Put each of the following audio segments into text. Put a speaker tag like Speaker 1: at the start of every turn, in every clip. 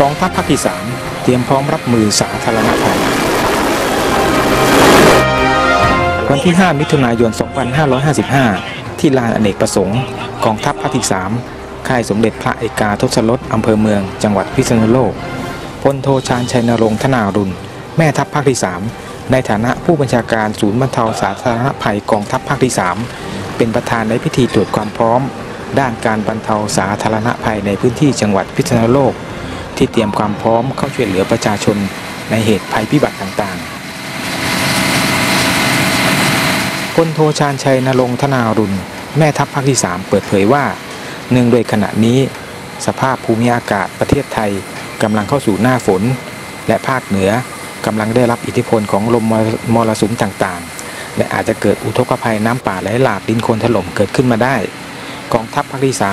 Speaker 1: กองทัพภาคที่3เตรียมพร้อมรับมือสาธารณภัย วันที่ 5 มิถุนายน 2555 ที่ลานอเนกประสงค์ กองทัพภาคที่3ค่ายสมเด็จพระเอกาทศรสอำเภอเมือง จังหวัดพิษณุโลก พลโทชาญชัยนรงค์ธนารุณ แม่ทัพภาคที่ 3 ในฐานะผู้บัญชาการศูนย์บรรเทาสาธารณภัยกองทัพภาคที่ 3 เป็นประธานในพิธีตรวจความพร้อม ด้านการบรรเทาสาธารณภัยในพื้นที่จังหวัดพิษณุโลก ที่เตรียมความพร้อมเข้าช่วยเหลือประชาชนในเหตุภัยพิบัติต่างๆพลโทชาญชัยนรงธนารุณ แม่ทัพภาคที่ 3 เปิดเผยว่า เนื่องโดยขณะนี้ สภาพภูมิอากาศประเทศไทยกำลังเข้าสู่หน้าฝน และภาคเหนือกำลังได้รับอิทธิพลของลมมรสุมต่างๆ และอาจจะเกิดอุทกภัยน้ำป่าไหลหลากดินโคลนถล่มเกิดขึ้นมาได้ กองทัพภาคที่ 3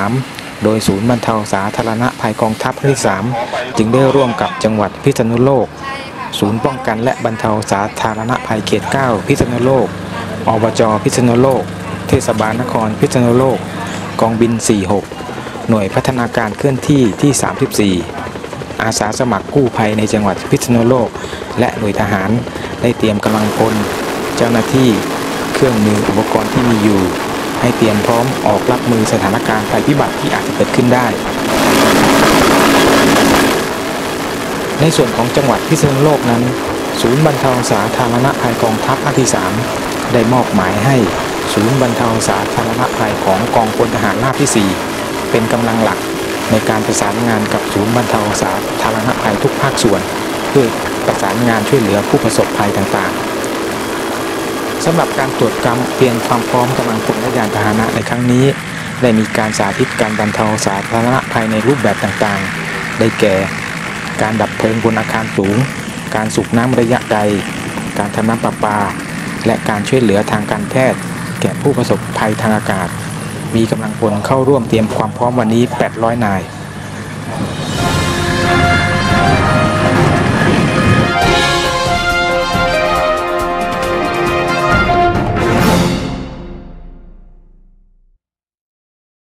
Speaker 1: โดยศูนย์บรรเทาสาธารณภัยกองทัพที่ 3 จึงได้ร่วมกับจังหวัดพิษณุโลก ศูนย์ป้องกันและบรรเทาสาธารณภัยเขต 9 พิษณุโลก อบจพิษณุโลก เทศบาลนครพิษณุโลก กองบิน 46 หน่วยพัฒนาการเคลื่อนที่ที่ 34 อาสาสมัครกู้ภัยในจังหวัดพิษณุโลก และหน่วยทหารได้เตรียมกำลังพล เจ้าหน้าที่ เครื่องมืออุปกรณ์ที่มีอยู่ ให้เตรียมพร้อมออกรับมือสถานการณ์ภัยพิบัติที่อาจจะเกิดขึ้นได้ ในส่วนของจังหวัดพิษณุโลกนั้น ศูนย์บรรเทาสาธารณภัยกองทัพภาคที่ 3 ได้มอบหมายให้ศูนย์บรรเทาสาธารณภัยของกองพลทหารราบที่ 4 เป็นกำลังหลักในการประสานงานกับศูนย์บรรเทาสาธารณภัยทุกภาคส่วน เพื่อประสานงานช่วยเหลือผู้ประสบภัยต่างๆ สำหรับการตรวจกรรเตรียมความพร้อมกำลังพลและยานพาหนะในครั้งนี้ ได้มีการสาธิตการบรรเทาสาธารณภัยในรูปแบบต่างๆ ได้แก่ การดับเพลิงบนอาคารสูง การสูบน้ำระยะไกล การทำน้ำประปา และการช่วยเหลือทางการแพทย์ แก่ผู้ประสบภัยทางอากาศ มีกำลังพลเข้าร่วมเตรียมความพร้อมวันนี้ 800 นาย